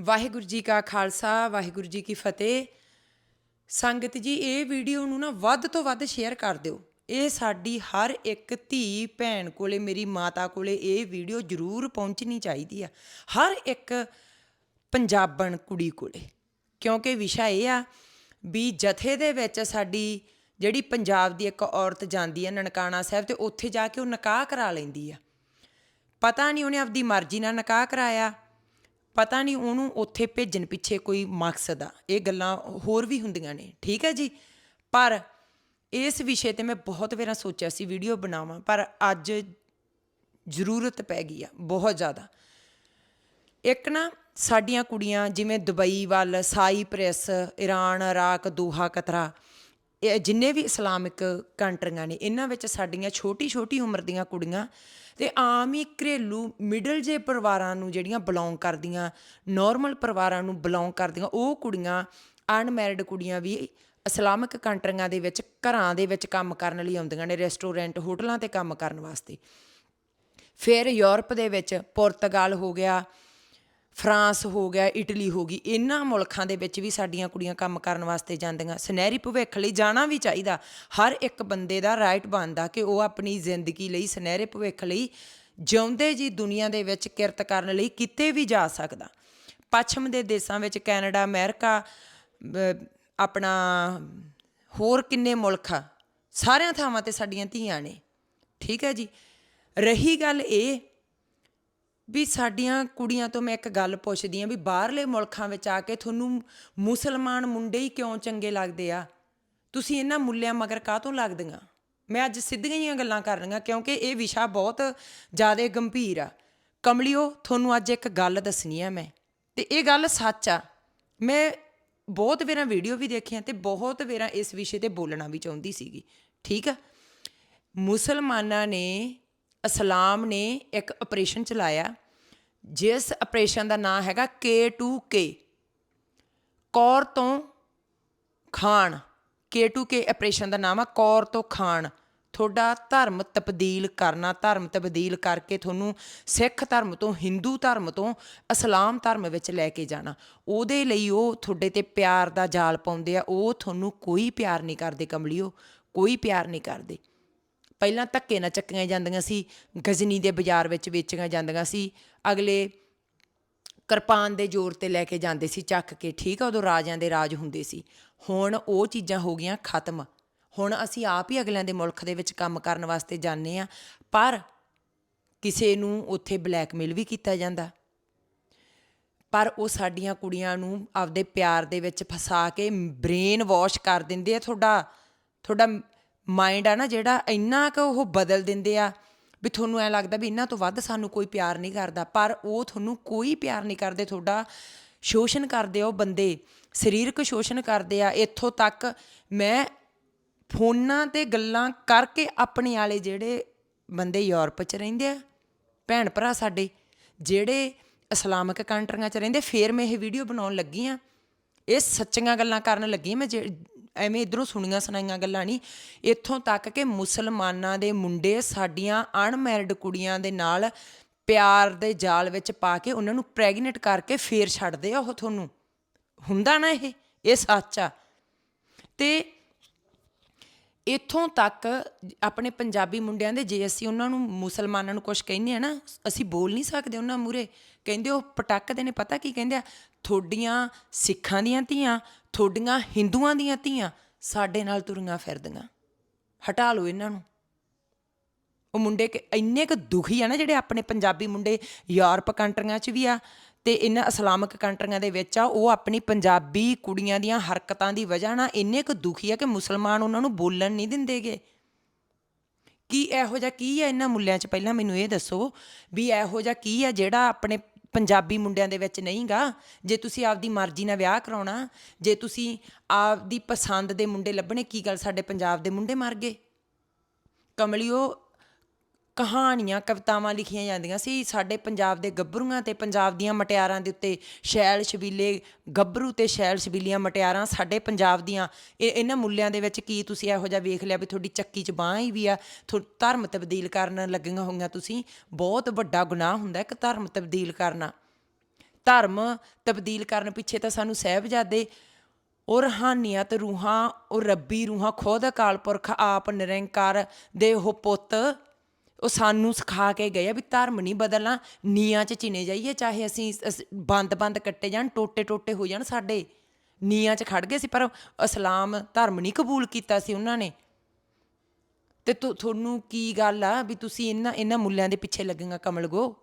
ਵਾਹਿਗੁਰੂ ਜੀ ਕਾ ਖਾਲਸਾ, ਵਾਹਿਗੁਰੂ ਜੀ ਕੀ ਫਤਿਹ। ਸੰਗਤ ਜੀ, ਇਹ ਵੀਡੀਓ ਨੂੰ ਨਾ ਵੱਧ ਤੋਂ ਵੱਧ ਸ਼ੇਅਰ ਕਰ ਦਿਓ। ਇਹ ਸਾਡੀ ਹਰ ਇੱਕ ਧੀ ਭੈਣ ਕੋਲੇ, ਮੇਰੀ ਮਾਤਾ ਕੋਲੇ ਇਹ ਵੀਡੀਓ ਜ਼ਰੂਰ ਪਹੁੰਚਣੀ ਚਾਹੀਦੀ ਆ। ਹਰ ਇੱਕ ਪੰਜਾਬਣ ਕੁੜੀ ਕੋਲੇ। ਕਿਉਂਕਿ ਵਿਸ਼ਾ ਇਹ ਆ ਵੀ ਜਥੇ ਦੇ ਵਿੱਚ ਸਾਡੀ ਜਿਹੜੀ ਪੰਜਾਬ ਦੀ ਇੱਕ ਔਰਤ ਜਾਂਦੀ ਹੈ ਨਨਕਾਣਾ ਸਾਹਿਬ ਤੇ ਉੱਥੇ ਜਾ ਕੇ ਉਹ ਨਿਕਾਹ ਕਰਾ ਲੈਂਦੀ ਆ। ਪਤਾ ਨਹੀਂ ਉਹਨੇ ਆਪਦੀ ਮਰਜ਼ੀ ਨਾਲ ਨਿਕਾਹ ਕਰਾਇਆ। ਪਤਾ ਨਹੀਂ ਉਹਨੂੰ ਉੱਥੇ ਭੇਜਣ ਪਿੱਛੇ ਕੋਈ ਮਕਸਦ ਆ। ਇਹ ਗੱਲਾਂ ਹੋਰ ਵੀ ਹੁੰਦੀਆਂ ਨੇ। ਠੀਕ ਹੈ ਜੀ? ਪਰ ਇਸ ਵਿਸ਼ੇ ਤੇ ਮੈਂ ਬਹੁਤ ਵੇਰਾ ਸੋਚਿਆ ਸੀ ਵੀਡੀਓ ਬਣਾਵਾਂ, ਪਰ ਅੱਜ ਜ਼ਰੂਰਤ ਪੈ ਗਈ ਆ, ਬਹੁਤ ਜ਼ਿਆਦਾ। ਇੱਕ ਨਾ ਸਾਡੀਆਂ ਕੁੜੀਆਂ ਜਿਵੇਂ ਦੁਬਈ ਵੱਲ ਸਾਈ ਸਾਈਪ੍ਰੈਸ ਈਰਾਨ ਇਰਾਕ, ਦੋਹਾ, ਕਤਰਾ ਇਹ ਜਿੰਨੇ ਵੀ ਇਸਲਾਮਿਕ ਕੰਟਰੀਆਂ ਨੇ, ਇਹਨਾਂ ਵਿੱਚ ਸਾਡੀਆਂ ਛੋਟੀ ਛੋਟੀ ਉਮਰ ਦੀਆਂ ਕੁੜੀਆਂ ਤੇ ਆਮ ਹੀ ਘਰੇਲੂ ਮਿਡਲ ਜੇ ਪਰਿਵਾਰਾਂ ਨੂੰ ਜਿਹੜੀਆਂ ਬਿਲੋਂਗ ਕਰਦੀਆਂ ਨਾਰਮਲ ਪਰਿਵਾਰਾਂ ਨੂੰ ਬਿਲੋਂਗ ਕਰਦੀਆਂ, ਉਹ ਕੁੜੀਆਂ ਅਨਮੈਰਿਡ ਕੁੜੀਆਂ ਵੀ ਇਸਲਾਮਿਕ ਕੰਟਰੀਆਂ ਦੇ ਵਿੱਚ, ਘਰਾਂ ਦੇ ਵਿੱਚ ਕੰਮ ਕਰਨ ਲਈ ਆਉਂਦੀਆਂ ਨੇ ਰੈਸਟੋਰੈਂਟ ਹੋਟਲਾਂ ਤੇ ਕੰਮ ਕਰਨ ਵਾਸਤੇ। ਫਿਰ ਯੂਰਪ ਦੇ ਵਿੱਚ ਪੁਰਤਗਾਲ ਹੋ ਗਿਆ ਫਰਾਂਸ ਹੋ ਗਿਆ, ਇਟਲੀ ਹੋ ਗਈ, ਇਹਨਾਂ ਮੁਲਕਾਂ ਦੇ ਵਿੱਚ ਵੀ ਸਾਡੀਆਂ ਕੁੜੀਆਂ ਕੰਮ ਕਰਨ ਵਾਸਤੇ ਜਾਂਦੀਆਂ। ਸੁਨਹਿਰੀ ਭਵਿੱਖ ਲਈ ਜਾਣਾ ਵੀ ਚਾਹੀਦਾ। ਹਰ ਇੱਕ ਬੰਦੇ ਦਾ ਰਾਈਟ ਬਣਦਾ ਕਿ ਉਹ ਆਪਣੀ ਜ਼ਿੰਦਗੀ ਲਈ ਸੁਨਹਿਰੇ ਭਵਿੱਖ ਲਈ ਜਿਉਂਦੇ ਜੀ ਦੁਨੀਆ ਦੇ ਵਿੱਚ ਕਿਰਤ ਕਰਨ ਲਈ ਕਿਤੇ ਵੀ ਜਾ ਸਕਦਾ। ਪੱਛਮ ਦੇ ਦੇਸ਼ਾਂ ਵਿੱਚ ਕੈਨੇਡਾ, ਅਮਰੀਕਾ ਆਪਣਾ ਹੋਰ ਕਿੰਨੇ ਮੁਲਕ ਆ, ਸਾਰਿਆਂ ਥਾਵਾਂ ਤੇ ਸਾਡੀਆਂ ਧੀਆਂ ਨੇ। ਠੀਕ ਹੈ ਜੀ? ਰਹੀ ਗੱਲ ਇਹ ਵੀ ਸਾਡੀਆਂ ਕੁੜੀਆਂ ਤੋਂ ਮੈਂ ਇੱਕ ਗੱਲ ਪੁੱਛਦੀ ਆਂ ਵੀ ਬਾਹਰਲੇ ਮੁਲਕਾਂ ਵਿੱਚ ਆ ਕੇ ਤੁਹਾਨੂੰ ਮੁਸਲਮਾਨ ਮੁੰਡੇ ਹੀ ਕਿਉਂ ਚੰਗੇ ਲੱਗਦੇ ਆ? ਤੁਸੀਂ ਇਹਨਾਂ ਮੁੱਲਿਆਂ ਮਗਰ ਕਾਹਤੋਂ ਲੱਗਦੀਆਂ? ਮੈਂ ਅੱਜ ਸਿੱਧੀਆਂ ਜਿਹੀਆਂ ਗੱਲਾਂ ਕਰ ਰਹੀਆਂ ਕਿਉਂਕਿ ਇਹ ਵਿਸ਼ਾ ਬਹੁਤ ਜ਼ਿਆਦਾ ਗੰਭੀਰ ਆ। ਕਮਲਿਓ, ਤੁਹਾਨੂੰ ਅੱਜ ਇੱਕ ਗੱਲ ਦੱਸਣੀ ਆ ਮੈਂ। ਤੇ ਇਹ ਗੱਲ ਸੱਚ ਆ। ਮੈਂ ਬਹੁਤ ਵੇਰਾਂ ਵੀਡੀਓ ਵੀ ਦੇਖੀਆਂ ਤੇ ਬਹੁਤ ਵੇਰਾਂ ਇਸ ਵਿਸ਼ੇ ਤੇ ਬੋਲਣਾ ਵੀ ਚਾਹੁੰਦੀ ਸੀਗੀ। ਠੀਕ ਆ? ਮੁਸਲਮਾਨਾਂ ਨੇ ਇਸਲਾਮ ਨੇ ਇੱਕ ਆਪਰੇਸ਼ਨ ਚਲਾਇਆ। ਜਿਸ ਆਪਰੇਸ਼ਨ ਦਾ ਨਾਮ ਹੈਗਾ K2K ਕੌਰ ਤੋਂ ਖਾਨ K2K ਆਪਰੇਸ਼ਨ ਦਾ ਨਾਮ ਆ ਕੌਰ ਤੋਂ ਖਾਨ ਤੁਹਾਡਾ ਧਰਮ ਤਬਦੀਲ ਕਰਨਾ, ਧਰਮ ਤਬਦੀਲ ਕਰਕੇ ਤੁਹਾਨੂੰ ਸਿੱਖ ਧਰਮ ਤੋਂ, ਹਿੰਦੂ ਧਰਮ ਤੋਂ ਇਸਲਾਮ ਧਰਮ ਵਿੱਚ ਲੈ ਕੇ ਜਾਣਾ। ਉਹਦੇ ਲਈ ਉਹ ਤੁਹਾਡੇ ਤੇ ਪਿਆਰ ਦਾ ਜਾਲ ਪਾਉਂਦੇ ਆ। ਉਹ ਤੁਹਾਨੂੰ ਕੋਈ ਪਿਆਰ ਨਹੀਂ ਕਰਦੇ ਕਮਲਿਓ, ਕੋਈ ਪਿਆਰ ਨਹੀਂ ਕਰਦੇ। ਪਹਿਲਾਂ ਧੱਕੇ ਨਾਲ ਚੱਕੀਆਂ ਜਾਂਦੀਆਂ ਸੀ, ਗਜ਼ਨੀ ਦੇ ਬਾਜ਼ਾਰ ਵਿੱਚ ਵੇਚੀਆਂ ਜਾਂਦੀਆਂ ਸੀ। ਅਗਲੇ ਕਿਰਪਾਨ ਦੇ ਜ਼ੋਰ ਤੇ ਲੈ ਕੇ ਜਾਂਦੇ ਸੀ, ਚੱਕ ਕੇ, ਠੀਕ ਆ, ਉਦੋਂ ਰਾਜਿਆਂ ਦੇ ਰਾਜ ਹੁੰਦੇ ਸੀ। ਹੁਣ ਉਹ ਚੀਜ਼ਾਂ ਹੋ ਗਈਆਂ ਖਤਮ। ਹੁਣ ਅਸੀਂ ਆਪ ਹੀ ਅਗਲਿਆਂ ਦੇ ਮੁਲਕ ਦੇ ਵਿੱਚ ਕੰਮ ਕਰਨ ਵਾਸਤੇ ਜਾਂਦੇ ਆ ਪਰ ਕਿਸੇ ਨੂੰ ਉੱਥੇ ਬਲੈਕਮੇਲ ਵੀ ਕੀਤਾ ਜਾਂਦਾ। ਪਰ ਉਹ ਸਾਡੀਆਂ ਕੁੜੀਆਂ ਨੂੰ ਆਪਦੇ ਪਿਆਰ ਦੇ ਵਿੱਚ ਫਸਾ ਕੇ ਬ੍ਰੇਨ ਵਾਸ਼ ਕਰ ਦਿੰਦੇ ਆ ਤੁਹਾਡਾ ਤੁਹਾਡਾ ਮਾਈਂਡ ਆ ਨਾ ਜਿਹੜਾ ਇੰਨਾ ਕੁ ਉਹ ਬਦਲ ਦਿੰਦੇ ਆ ਵੀ ਤੁਹਾਨੂੰ ਐ ਲੱਗਦਾ ਵੀ ਇਹਨਾਂ ਤੋਂ ਵੱਧ ਸਾਨੂੰ ਕੋਈ ਪਿਆਰ ਨਹੀਂ ਕਰਦਾ, ਪਰ ਉਹ ਤੁਹਾਨੂੰ ਕੋਈ ਪਿਆਰ ਨਹੀਂ ਕਰਦੇ, ਤੁਹਾਡਾ ਸ਼ੋਸ਼ਣ ਕਰਦੇ ਆ ਉਹ ਬੰਦੇ, ਸਰੀਰਕ ਸ਼ੋਸ਼ਣ ਕਰਦੇ ਆ, ਇੱਥੋਂ ਤੱਕ ਮੈਂ ਫੋਨਾਂ ਤੇ ਗੱਲਾਂ ਕਰਕੇ ਆਪਣੇ ਵਾਲੇ ਜਿਹੜੇ ਬੰਦੇ ਯੂਰਪ 'ਚ ਰਹਿੰਦੇ ਆ, ਭੈਣ ਭਰਾ ਸਾਡੇ, ਜਿਹੜੇ ਇਸਲਾਮਿਕ ਕੰਟਰੀਆਂ 'ਚ ਰਹਿੰਦੇ, ਫੇਰ ਮੈਂ ਇਹ ਵੀਡੀਓ ਬਣਾਉਣ ਲੱਗੀ ਆ, ਇਹ ਸੱਚੀਆਂ ਗੱਲਾਂ ਕਰਨ ਲੱਗੀ ਮੈਂ ਜੇ- ਐਵੇਂ ਇਧਰੋਂ ਸੁਣੀਆਂ ਸੁਣਾਈਆਂ ਗੱਲਾਂ ਨਹੀਂ। ਇੱਥੋਂ ਤੱਕ ਕਿ ਮੁਸਲਮਾਨਾਂ ਦੇ ਮੁੰਡੇ ਸਾਡੀਆਂ ਅਣਮੈਰਿਡ ਕੁੜੀਆਂ ਦੇ ਨਾਲ ਪਿਆਰ ਦੇ ਜਾਲ ਵਿੱਚ ਪਾ ਕੇ ਉਹਨਾਂ ਨੂੰ ਪ੍ਰੈਗਨੈਂਟ ਕਰਕੇ ਫੇਰ ਛੱਡਦੇ ਆ ਉਹ ਤੁਹਾਨੂੰ। ਹੁੰਦਾ ਨਾ ਇਹ ਇਹ ਸੱਚ ਆ। ਤੇ ਇੱਥੋਂ ਤੱਕ ਆਪਣੇ ਪੰਜਾਬੀ ਮੁੰਡਿਆਂ ਦੇ ਜੇ ਅਸੀਂ ਉਹਨਾਂ ਨੂੰ ਮੁਸਲਮਾਨਾਂ ਨੂੰ ਕੁਝ ਕਹਿੰਦੇ ਆ ਨਾ, ਅਸੀਂ ਬੋਲ ਨਹੀਂ ਸਕਦੇ ਉਹਨਾਂ ਮੂਰੇ ਕਹਿੰਦੇ ਉਹ ਪਟਾਕਦੇ ਨੇ, ਪਤਾ ਕੀ ਕਹਿੰਦੇ ਆ? ਥੋਡੀਆਂ ਸਿੱਖਾਂ ਦੀਆਂ ਧੀਆਂ ਥੋਡੀਆਂ ਹਿੰਦੂਆਂ ਦੀਆਂ ਧੀਆਂ ਸਾਡੇ ਨਾਲ ਤੁਰੀਆਂ ਫਿਰਦੀਆਂ। ਹਟਾ ਲਓ ਇਹਨਾਂ ਨੂੰ। ਉਹ ਮੁੰਡੇ ਕਿ ਇੰਨੇ ਕੁ ਦੁਖੀ ਆ ਨਾ ਜਿਹੜੇ ਆਪਣੇ ਪੰਜਾਬੀ ਮੁੰਡੇ ਯੂਰਪ ਕੰਟਰੀਆਂ 'ਚ ਵੀ ਆ ਤੇ ਇਹਨਾਂ ਇਸਲਾਮਿਕ ਕੰਟਰੀਆਂ ਦੇ ਵਿੱਚ ਆ, ਉਹ ਆਪਣੀ ਪੰਜਾਬੀ ਕੁੜੀਆਂ ਦੀਆਂ ਹਰਕਤਾਂ ਦੀ ਵਜ੍ਹਾ ਨਾਲ ਇੰਨੇ ਕੁ ਦੁਖੀ ਆ ਕਿ ਮੁਸਲਮਾਨ ਉਹਨਾਂ ਨੂੰ ਬੋਲਣ ਨਹੀਂ ਦਿੰਦੇਗੇ। ਕੀ ਇਹੋ ਜਿਹਾ ਕੀ ਆ ਇਹਨਾਂ ਮੁੱਲਿਆਂ 'ਚ? ਪਹਿਲਾਂ ਮੈਨੂੰ ਇਹ ਦੱਸੋ ਵੀ ਇਹੋ ਜਿਹਾ ਕੀ ਆ ਜਿਹੜਾ ਆਪਣੇ ਪੰਜਾਬੀ ਮੁੰਡਿਆਂ ਦੇ ਵਿੱਚ ਨਹੀਂਗਾ? ਜੇ ਤੁਸੀਂ ਆਪਦੀ ਮਰਜ਼ੀ ਨਾਲ ਵਿਆਹ ਕਰਾਉਣਾ, ਜੇ ਤੁਸੀਂ ਆਪਦੀ ਪਸੰਦ ਦੇ ਮੁੰਡੇ ਲੱਭਣੇ, ਕੀ ਗੱਲ ਸਾਡੇ ਪੰਜਾਬ ਦੇ ਮੁੰਡੇ ਮਰ ਗਏ? ਕਮਲਿਓ ਕਹਾਣੀਆਂ, ਕਵਿਤਾਵਾਂ ਲਿਖੀਆਂ ਜਾਂਦੀਆਂ ਸੀ। ਸਾਡੇ ਪੰਜਾਬ ਦੇ ਗੱਭਰੂਆਂ ਤੇ ਪੰਜਾਬ ਦੀਆਂ ਮਟਿਆਰਾਂ ਦੇ ਉੱਤੇ ਸ਼ੈਲ ਸ਼ਬੀਲੇ, ਗੱਭਰੂ ਤੇ ਸ਼ੈਲ ਸ਼ਬੀਲੀਆਂ ਮਟਿਆਰਾਂ ਸਾਡੇ ਪੰਜਾਬ ਦੀਆਂ। ਇਹ ਇਹਨਾਂ ਮੁੱਲਿਆਂ ਦੇ ਵਿੱਚ ਕੀ ਤੁਸੀਂ ਇਹੋ ਜਿਹਾ ਵੇਖ ਲਿਆ ਵੀ ਤੁਹਾਡੀ ਚੱਕੀ 'ਚ ਬਾਂਹ ਹੀ ਵੀ ਆ? ਥੋ- ਧਰਮ ਤਬਦੀਲ ਕਰਨ ਲੱਗੀਆਂ ਹੋਈਆਂ ਤੁਸੀਂ। ਬਹੁਤ ਵੱਡਾ ਗੁਨਾਹ ਹੁੰਦਾ ਇੱਕ ਧਰਮ ਤਬਦੀਲ ਕਰਨਾ। ਧਰਮ ਤਬਦੀਲ ਕਰਨ ਪਿੱਛੇ ਤਾਂ ਸਾਨੂੰ ਸਹਿਬਜ਼ਾਦੇ ਉਹ ਰੂਹਾਨੀਅਤ ਰੂਹਾਂ ਉਹ ਰੱਬੀ ਰੂਹਾਂ ਖੁਦ ਅਕਾਲ ਪੁਰਖ ਆਪ ਨਿਰੰਕਾਰ ਦੇ ਉਹ ਪੁੱਤ ਉਹ ਸਾਨੂੰ ਸਿਖਾ ਕੇ ਗਏ ਆ ਵੀ ਧਰਮ ਨਹੀਂ ਬਦਲਣਾ ਨੀਆਂ 'ਚ ਚਿਨੇ ਜਾਈਏ, ਚਾਹੇ ਅਸੀਂ ਬੰਦ-ਬੰਦ ਕੱਟੇ ਜਾਣ ਟੋਟੇ-ਟੋਟੇ ਹੋ ਜਾਣ ਸਾਡੇ। ਨੀਆਂ 'ਚ ਖੜ ਗਏ ਸੀ, ਪਰ ਇਸਲਾਮ ਧਰਮ ਨਹੀਂ ਕਬੂਲ ਕੀਤਾ ਸੀ ਉਹਨਾਂ ਨੇ। ਤੇ ਤੁਹਾਨੂੰ ਕੀ ਗੱਲ ਆ ਵੀ ਤੁਸੀਂ ਇਹਨਾਂ ਇਹਨਾਂ ਮੁੱਲਿਆਂ ਦੇ ਪਿੱਛੇ ਲੱਗੀਆਂ ਕਮਲਗੋ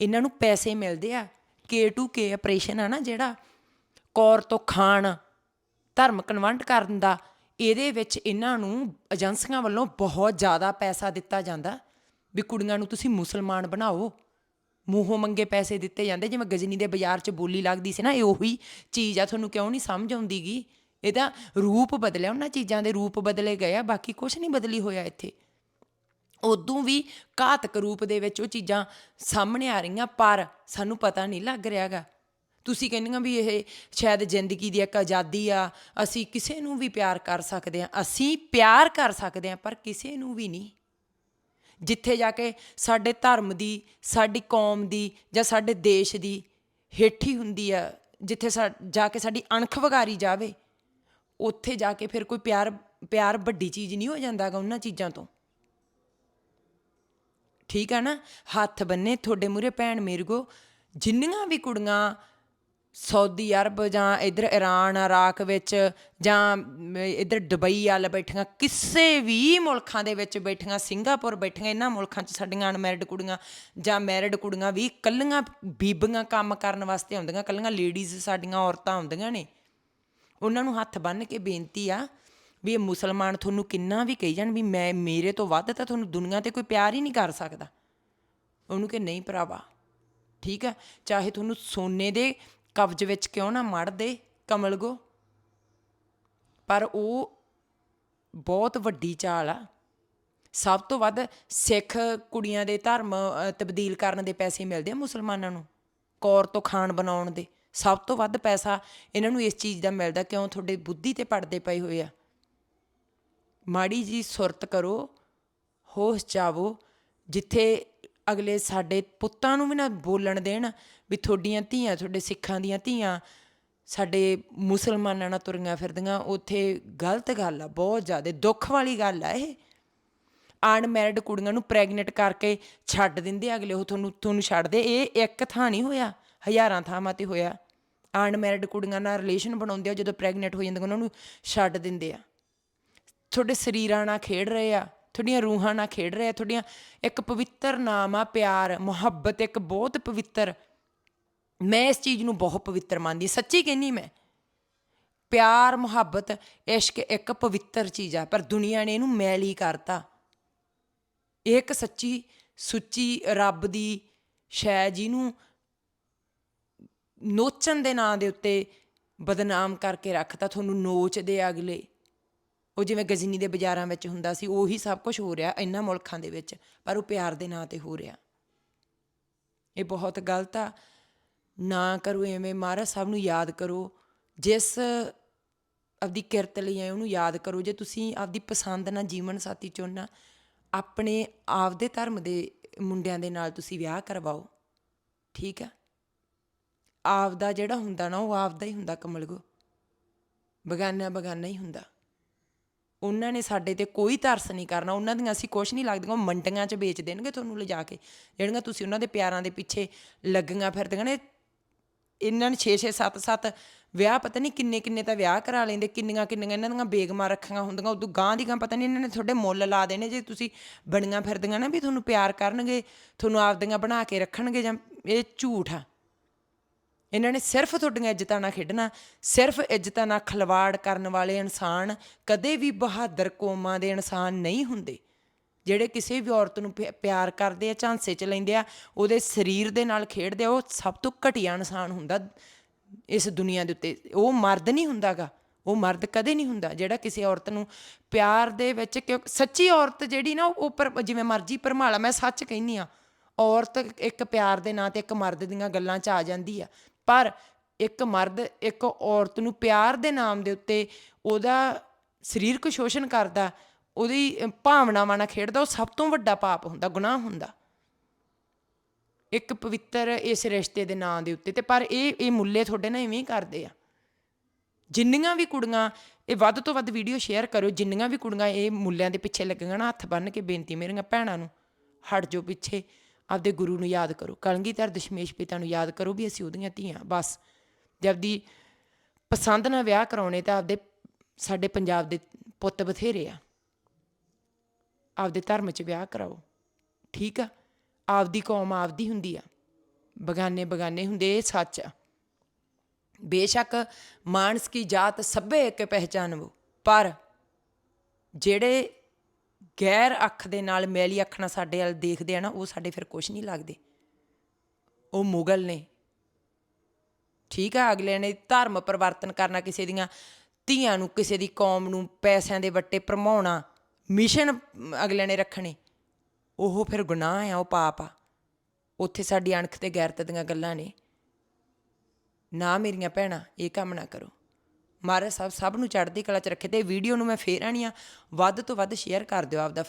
ਇਹਨਾਂ ਨੂੰ ਪੈਸੇ ਮਿਲਦੇ ਆ ਕੇ ਟੂ ਕੇ ਆਪਰੇਸ਼ਨ ਆ ਨਾ ਜਿਹੜਾ, ਕੌਰ ਤੋਂ ਖਾਣ, ਧਰਮ ਕਨਵਰਟ ਕਰਨ ਦਾ। ਇਹਦੇ ਵਿੱਚ ਇਹਨਾਂ ਨੂੰ ਏਜੰਸੀਆਂ ਵੱਲੋਂ ਬਹੁਤ ਜ਼ਿਆਦਾ ਪੈਸਾ ਦਿੱਤਾ ਜਾਂਦਾ ਵੀ ਕੁੜੀਆਂ ਨੂੰ ਤੁਸੀਂ ਮੁਸਲਮਾਨ ਬਣਾਓ। ਮੂੰਹੋਂ ਮੰਗੇ ਪੈਸੇ ਦਿੱਤੇ ਜਾਂਦੇ, ਜਿਵੇਂ ਗਜਨੀ ਦੇ ਬਾਜ਼ਾਰ 'ਚ ਬੋਲੀ ਲੱਗਦੀ ਸੀ ਨਾ, ਇਹ ਉਹੀ ਚੀਜ਼ ਆ, ਤੁਹਾਨੂੰ ਕਿਉਂ ਨਹੀਂ ਸਮਝ ਆਉਂਦੀਗੀ? ਇਹਦਾ ਰੂਪ ਬਦਲਿਆ, ਉਹਨਾਂ ਚੀਜ਼ਾਂ ਦੇ ਰੂਪ ਬਦਲੇ ਗਏ ਆ, ਬਾਕੀ ਕੁਝ ਨਹੀਂ ਬਦਲੀ ਹੋਇਆ ਇੱਥੇ। ਉਦੋਂ ਵੀ ਘਾਤਕ ਰੂਪ ਦੇ ਵਿੱਚ ਉਹ ਚੀਜ਼ਾਂ ਸਾਹਮਣੇ ਆ ਰਹੀਆਂ, ਪਰ ਸਾਨੂੰ ਪਤਾ ਨਹੀਂ ਲੱਗ ਰਿਹਾਗਾ। ਤੁਸੀਂ ਕਹਿੰਦੀਆਂ ਵੀ ਇਹ ਸ਼ਾਇਦ ਜ਼ਿੰਦਗੀ ਦੀ ਇੱਕ ਆਜ਼ਾਦੀ ਆ, ਅਸੀਂ ਕਿਸੇ ਨੂੰ ਵੀ ਪਿਆਰ ਕਰ ਸਕਦੇ ਆ ਅਸੀਂ ਪਿਆਰ ਕਰ ਸਕਦੇ ਆ ਪਰ ਕਿਸੇ ਨੂੰ ਵੀ ਨਹੀਂ। ਜਿੱਥੇ ਜਾ ਕੇ ਸਾਡੇ ਧਰਮ ਦੀ, ਸਾਡੀ ਕੌਮ ਦੀ ਜਾਂ ਸਾਡੇ ਦੇਸ਼ ਦੀ ਹੇਠੀ ਹੁੰਦੀ ਆ, ਜਿੱਥੇ ਸਾ- ਜਾ ਕੇ ਸਾਡੀ ਅਣਖ ਵਗਾਰੀ ਜਾਵੇ, ਉੱਥੇ ਜਾ ਕੇ ਫਿਰ ਕੋਈ ਪਿਆਰ ਪਿਆਰ ਵੱਡੀ ਚੀਜ਼ ਨਹੀਂ ਹੋ ਜਾਂਦਾਗਾ ਉਹਨਾਂ ਚੀਜ਼ਾਂ ਤੋਂ। ਠੀਕ ਆ ਨਾ? ਹੱਥ ਬੰਨੇ, ਤੁਹਾਡੇ ਮੂਰੇ ਭੈਣ ਮੇਰਗੋ ਜਿੰਨੀਆਂ ਵੀ ਕੁੜੀਆਂ ਸਾਊਦੀ ਅਰਬ ਜਾਂ ਇਧਰ ਈਰਾਨ ਇਰਾਕ ਵਿੱਚ ਜਾਂ ਇਧਰ ਦੁਬਈ ਵੱਲ ਬੈਠੀਆਂ, ਕਿਸੇ ਵੀ ਮੁਲਕਾਂ ਦੇ ਵਿੱਚ ਬੈਠੀਆਂ, ਸਿੰਗਾਪੁਰ ਬੈਠੀਆਂ, ਇਹਨਾਂ ਮੁਲਕਾਂ 'ਚ ਸਾਡੀਆਂ ਅਨਮੈਰਿਡ ਕੁੜੀਆਂ ਜਾਂ ਮੈਰਿਡ ਕੁੜੀਆਂ ਵੀ ਕੱਲੀਆਂ ਬੀਬੀਆਂ ਕੰਮ ਕਰਨ ਵਾਸਤੇ ਆਉਂਦੀਆਂ ਕੱਲੀਆਂ ਲੇਡੀਜ਼ ਸਾਡੀਆਂ ਔਰਤਾਂ ਆਉਂਦੀਆਂ ਨੇ। ਉਹਨਾਂ ਨੂੰ ਹੱਥ ਬੰਨ੍ਹ ਕੇ ਬੇਨਤੀ ਆ ਵੀ ਇਹ ਮੁਸਲਮਾਨ ਤੁਹਾਨੂੰ ਕਿੰਨਾ ਵੀ ਕਹੀ ਜਾਣ ਵੀ ਮੈਂ, ਮੇਰੇ ਤੋਂ ਵੱਧ ਤਾਂ ਤੁਹਾਨੂੰ ਦੁਨੀਆ ਤੇ ਕੋਈ ਪਿਆਰ ਹੀ ਨਹੀਂ ਕਰ ਸਕਦਾ। ਉਹਨੂੰ ਕਿ ਨਹੀਂ ਭਰਾਵਾ, ਠੀਕ ਹੈ ਚਾਹੇ ਤੁਹਾਨੂੰ ਸੋਨੇ ਦੇ ਕਬਜ਼ ਵਿੱਚ ਕਿਉਂ ਨਾ ਮੜ ਦੇ ਕਮਲਗੋ ਪਰ ਉਹ ਬਹੁਤ ਵੱਡੀ ਚਾਲ ਆ। ਸਭ ਤੋਂ ਵੱਧ ਸਿੱਖ ਕੁੜੀਆਂ ਦੇ ਧਰਮ ਤਬਦੀਲ ਕਰਨ ਦੇ ਪੈਸੇ ਮਿਲਦੇ ਆ ਮੁਸਲਮਾਨਾਂ ਨੂੰ, ਕੌਰ ਤੋਂ ਖਾਨ ਬਣਾਉਣ ਦੇ। ਸਭ ਤੋਂ ਵੱਧ ਪੈਸਾ ਇਹਨਾਂ ਨੂੰ ਇਸ ਚੀਜ਼ ਦਾ ਮਿਲਦਾ ਕਿਉਂ? ਤੁਹਾਡੇ ਬੁੱਧੀ ਤੇ ਪੜਦੇ ਪਏ ਹੋਏ ਆ। ਮਾੜੀ ਜੀ ਸੁਰਤ ਕਰੋ, ਹੋਸ਼ ਚਾਵੋ ਜਿੱਥੇ ਅਗਲੇ ਸਾਡੇ ਪੁੱਤਾਂ ਨੂੰ ਵੀ ਨਾ ਬੋਲਣ ਦੇਣ ਵੀ ਤੁਹਾਡੀਆਂ ਧੀਆਂ, ਤੁਹਾਡੇ ਸਿੱਖਾਂ ਦੀਆਂ ਧੀਆਂ ਸਾਡੇ ਮੁਸਲਮਾਨਾਂ ਨਾਲ ਤੁਰੀਆਂ ਫਿਰਦੀਆਂ, ਉੱਥੇ ਗਲਤ ਗੱਲ ਆ, ਬਹੁਤ ਜ਼ਿਆਦਾ ਦੁੱਖ ਵਾਲੀ ਗੱਲ ਆ ਇਹ। ਅਨਮੈਰਿਡ ਕੁੜੀਆਂ ਨੂੰ ਪ੍ਰੈਗਨੈਂਟ ਕਰਕੇ ਛੱਡ ਦਿੰਦੇ ਆ, ਅਗਲੇ ਉਹ ਤੁਹਾਨੂੰ ਤੁਹਾਨੂੰ ਛੱਡਦੇ, ਇਹ ਇੱਕ ਥਾਂ ਨਹੀਂ ਹੋਇਆ, ਹਜ਼ਾਰਾਂ ਥਾਵਾਂ ਤੇ ਹੋਇਆ। ਅਨਮੈਰਿਡ ਕੁੜੀਆਂ ਨਾਲ ਰਿਲੇਸ਼ਨ ਬਣਾਉਂਦੇ ਆ, ਜਦੋਂ ਪ੍ਰੈਗਨੈਂਟ ਹੋ ਜਾਂਦੀਆਂ ਉਹਨਾਂ ਨੂੰ ਛੱਡ ਦਿੰਦੇ ਆ। ਤੁਹਾਡੇ ਸਰੀਰਾਂ ਨਾਲ ਖੇਡ ਰਹੇ ਆ ਤੁਹਾਡੀਆਂ ਰੂਹਾਂ ਨਾਲ ਖੇਡ ਰਿਹਾ, ਤੁਹਾਡੀਆਂ ਇੱਕ ਪਵਿੱਤਰ ਨਾਮ ਆ, ਪਿਆਰ, ਮੁਹੱਬਤ, ਇੱਕ ਬਹੁਤ ਪਵਿੱਤਰ। ਮੈਂ ਇਸ ਚੀਜ਼ ਨੂੰ ਬਹੁਤ ਪਵਿੱਤਰ ਮੰਨਦੀ, ਸੱਚੀ ਕਹਿੰਨੀ ਮੈਂ। ਪਿਆਰ, ਮੁਹੱਬਤ, ਇਸ਼ਕ ਇੱਕ ਪਵਿੱਤਰ ਚੀਜ਼ ਆ, ਪਰ ਦੁਨੀਆ ਨੇ ਇਹਨੂੰ ਮੈਲੀ ਕਰਤਾ। ਇਹ ਇੱਕ ਸੱਚੀ ਸੁੱਚੀ ਰੱਬ ਦੀ ਸ਼ੈ ਜਿਹਨੂੰ ਨੋਚਣ ਦੇ ਨਾਂ ਦੇ ਉੱਤੇ ਬਦਨਾਮ ਕਰਕੇ ਰੱਖਤਾ, ਤੁਹਾਨੂੰ ਨੋਚਦੇ ਅਗਲੇ। ਉਹ ਜਿਵੇਂ ਗਜ਼ਨੀ ਦੇ ਬਾਜ਼ਾਰਾਂ ਵਿੱਚ ਹੁੰਦਾ ਸੀ, ਉਹੀ ਸਭ ਕੁਝ ਹੋ ਰਿਹਾ ਇਹਨਾਂ ਮੁਲਕਾਂ ਦੇ ਵਿੱਚ, ਪਰ ਉਹ ਪਿਆਰ ਦੇ ਨਾਂ ਤੇ ਹੋ ਰਿਹਾ। ਇਹ ਬਹੁਤ ਗਲਤ ਆ। ਨਾ ਕਰੋ, ਐਵੇਂ ਮਹਾਰਾਜ ਸਾਹਿਬ ਨੂੰ ਯਾਦ ਕਰੋ। ਜਿਸ ਆਪਦੀ ਕਿਰਤ ਲਈ ਹੈ ਉਹਨੂੰ ਯਾਦ ਕਰੋ। ਜੇ ਤੁਸੀਂ ਆਪਦੀ ਪਸੰਦ ਨਾਲ ਜੀਵਨ ਸਾਥੀ ਚੁਣਨਾ, ਆਪਣੇ ਆਪਦੇ ਧਰਮ ਦੇ ਮੁੰਡਿਆਂ ਦੇ ਨਾਲ ਤੁਸੀਂ ਵਿਆਹ ਕਰਵਾਓ। ਠੀਕ ਆ? ਆਪਦਾ ਜਿਹੜਾ ਹੁੰਦਾ ਨਾ, ਉਹ ਆਪਦਾ ਹੀ ਹੁੰਦਾ ਕਮਲਗੋ ਬਗਾਨਾ ਬਗਾਨਾ ਹੀ ਹੁੰਦਾ। ਉਹਨਾਂ ਨੇ ਸਾਡੇ ਤੇ ਕੋਈ ਤਰਸ ਨਹੀਂ ਕਰਨਾ। ਉਹਨਾਂ ਦੀਆਂ ਅਸੀਂ ਕੁਝ ਨਹੀਂ ਲੱਗਦੀਆਂ, ਉਹ ਮੰਡੀਆਂ 'ਚ ਵੇਚ ਦੇਣਗੇ ਤੁਹਾਨੂੰ ਲਿਜਾ ਕੇ। ਜਿਹੜੀਆਂ ਤੁਸੀਂ ਉਹਨਾਂ ਦੇ ਪਿਆਰਾਂ ਦੇ ਪਿੱਛੇ ਲੱਗੀਆਂ ਫਿਰਦੀਆਂ ਨੇ, ਇਹਨਾਂ ਨੇ 6 6 7 7 ਵਿਆਹ ਪਤਾ ਨਹੀਂ ਕਿੰਨੇ ਕਿੰਨੇ ਤਾਂ ਵਿਆਹ ਕਰਾ ਲੈਂਦੇ ਕਿੰਨੀਆਂ ਕਿੰਨੀਆਂ ਇਹਨਾਂ ਦੀਆਂ ਬੇਗਮਾਂ ਰੱਖੀਆਂ ਹੁੰਦੀਆਂ, ਉਦੋਂ ਗਾਂ ਦੀ ਗਾਂ ਪਤਾ ਨਹੀਂ ਇਹਨਾਂ ਨੇ ਤੁਹਾਡੇ ਮੁੱਲ ਲਾ ਦੇਣੇ ਜੇ ਤੁਸੀਂ ਬਣੀਆਂ ਫਿਰਦੀਆਂ ਨਾ ਵੀ ਤੁਹਾਨੂੰ ਪਿਆਰ ਕਰਨਗੇ, ਤੁਹਾਨੂੰ ਆਪਦੀਆਂ ਬਣਾ ਕੇ ਰੱਖਣਗੇ ਜਾਂ ਇਹ ਝੂਠ ਆ। ਇਹਨਾਂ ਨੇ ਸਿਰਫ ਤੁਹਾਡੀਆਂ ਇੱਜ਼ਤਾਂ ਨਾਲ ਖੇਡਣਾ, ਸਿਰਫ ਇੱਜ਼ਤਾਂ ਨਾਲ ਖਲਵਾੜ ਕਰਨ ਵਾਲੇ ਇਨਸਾਨ ਕਦੇ ਵੀ ਬਹਾਦਰ ਕੌਮਾਂ ਦੇ ਇਨਸਾਨ ਨਹੀਂ ਹੁੰਦੇ। ਜਿਹੜੇ ਕਿਸੇ ਵੀ ਔਰਤ ਨੂੰ ਪਿ- ਪਿਆਰ ਕਰਦੇ ਆ, ਝਾਂਸੇ 'ਚ ਲੈਂਦੇ ਆ, ਉਹਦੇ ਸਰੀਰ ਦੇ ਨਾਲ ਖੇਡਦੇ ਆ, ਉਹ ਸਭ ਤੋਂ ਘਟੀਆ ਇਨਸਾਨ ਹੁੰਦਾ ਇਸ ਦੁਨੀਆ ਦੇ ਉੱਤੇ। ਉਹ ਮਰਦ ਨਹੀਂ ਹੁੰਦਾਗਾ, ਉਹ ਮਰਦ ਕਦੇ ਨਹੀਂ ਹੁੰਦਾ। ਜਿਹੜਾ ਕਿਸੇ ਔਰਤ ਨੂੰ ਪਿਆਰ ਦੇ ਵਿੱਚ ਕਿਉਂ, ਸੱਚੀ ਔਰਤ ਜਿਹੜੀ ਨਾ, ਉਹ ਪਰ, ਜਿਵੇਂ ਮਰਜ਼ੀ ਭਰਮਾਲਾ, ਮੈਂ ਸੱਚ ਕਹਿੰਨੀ ਆ ਔਰਤ ਇੱਕ ਪਿਆਰ ਦੇ ਨਾਂ ਤੇ ਇੱਕ ਮਰਦ ਦੀਆਂ ਗੱਲਾਂ 'ਚ ਆ ਜਾਂਦੀ ਆ। ਪਰ ਇੱਕ ਮਰਦ, ਇੱਕ ਔਰਤ ਨੂੰ ਪਿਆਰ ਦੇ ਨਾਮ ਦੇ ਉੱਤੇ ਉਹਦਾ ਸਰੀਰਕ ਸ਼ੋਸ਼ਣ ਕਰਦਾ, ਉਹਦੀ ਭਾਵਨਾਵਾਂ ਨਾਲ ਖੇਡਦਾ, ਉਹ ਸਭ ਤੋਂ ਵੱਡਾ ਪਾਪ ਹੁੰਦਾ, ਗੁਨਾਹ ਹੁੰਦਾ। ਇੱਕ ਪਵਿੱਤਰ ਇਸ ਰਿਸ਼ਤੇ ਦੇ ਨਾਂ ਦੇ ਉੱਤੇ ਤੇ ਪਰ ਇਹ ਇਹ ਮੁੱਲੇ ਤੁਹਾਡੇ ਨਾਲ ਇਵੇਂ ਹੀ ਕਰਦੇ ਆ। ਜਿੰਨੀਆਂ ਵੀ ਕੁੜੀਆਂ, ਇਹ ਵੱਧ ਤੋਂ ਵੱਧ ਵੀਡੀਓ ਸ਼ੇਅਰ ਕਰੋ ਜਿੰਨੀਆਂ ਵੀ ਕੁੜੀਆਂ ਇਹ ਮੁੱਲਿਆਂ ਦੇ ਪਿੱਛੇ ਲੱਗੀਆਂ ਨਾ, ਹੱਥ ਬੰਨ੍ਹ ਕੇ ਬੇਨਤੀ ਮੇਰੀਆਂ ਭੈਣਾਂ ਨੂੰ, ਹਟ ਜਾਓ ਪਿੱਛੇ। ਆਪਦੇ ਗੁਰੂ ਨੂੰ ਯਾਦ ਕਰੋ। ਕਲਗੀਧਰ ਦਸ਼ਮੇਸ਼ ਪਿਤਾ ਨੂੰ ਯਾਦ ਕਰੋ ਵੀ ਅਸੀਂ ਉਹਦੀਆਂ ਧੀਆਂ। ਬਸ। ਜੇ ਪਸੰਦ ਨਾਲ ਵਿਆਹ ਕਰਾਉਣੇ ਤਾਂ ਆਪਦੇ ਸਾਡੇ ਪੰਜਾਬ ਦੇ ਪੁੱਤ ਬਥੇਰੇ ਆ। ਆਪਦੇ ਧਰਮ 'ਚ ਵਿਆਹ ਕਰਾਓ। ਠੀਕ ਆ? ਆਪਦੀ ਕੌਮ ਆਪਦੀ ਹੁੰਦੀ ਆ। ਬਗਾਨੇ ਬਗਾਨੇ ਹੁੰਦੇ, ਇਹ ਸੱਚ ਆ। ਬੇਸ਼ੱਕ ਮਾਨਸ ਕੀ ਜਾਤ ਸਭੇ ਇੱਕ ਪਹਿਚਾਨਵੋ। ਪਰ ਜਿਹੜੇ ਗੈਰ ਅੱਖ ਦੇ ਨਾਲ ਮੈਲੀ ਅੱਖ ਨਾਲ ਸਾਡੇ ਵੱਲ ਦੇਖਦੇ ਆ ਨਾ, ਉਹ ਸਾਡੇ ਫਿਰ ਕੁਝ ਨਹੀਂ ਲੱਗਦੇ। ਉਹ ਮੁਗਲ ਨੇ। ਠੀਕ ਆ, ਅਗਲੇ ਨੇ ਧਰਮ ਪਰਿਵਰਤਨ ਕਰਨਾ ਕਿਸੇ ਦੀਆਂ ਧੀਆਂ ਨੂੰ, ਕਿਸੇ ਦੀ ਕੌਮ ਨੂੰ ਪੈਸਿਆਂ ਦੇ ਵੱਟੇ ਭਰਮਾਉਣਾ ਮਿਸ਼ਨ ਅਗਲੇ ਨੇ ਰੱਖਣੇ। ਉਹ ਫਿਰ ਗੁਨਾਹ ਆ, ਉਹ ਪਾਪ ਆ। ਉੱਥੇ ਸਾਡੀ ਅਣਖ ਤੇ ਗੈਰਤ ਦੀਆਂ ਗੱਲਾਂ ਨੇ। ਨਾ ਮੇਰੀਆਂ ਭੈਣਾਂ, ਇਹ ਕੰਮ ਨਾ ਕਰੋ। ਮਹਾਰਾਜ ਸਾਹਿਬ ਸਭ ਨੂੰ ਚੜ੍ਹਦੀ ਕਲਾ ਚ ਰੱਖੇ ਤੇ ਵੀਡੀਓ ਨੂੰ ਮੈਂ ਫੇਰ ਆਣੀ ਆ। ਵੱਧ ਤੋਂ ਵੱਧ ਸ਼ੇਅਰ ਕਰ ਦਿਓ ਆਪਦਾ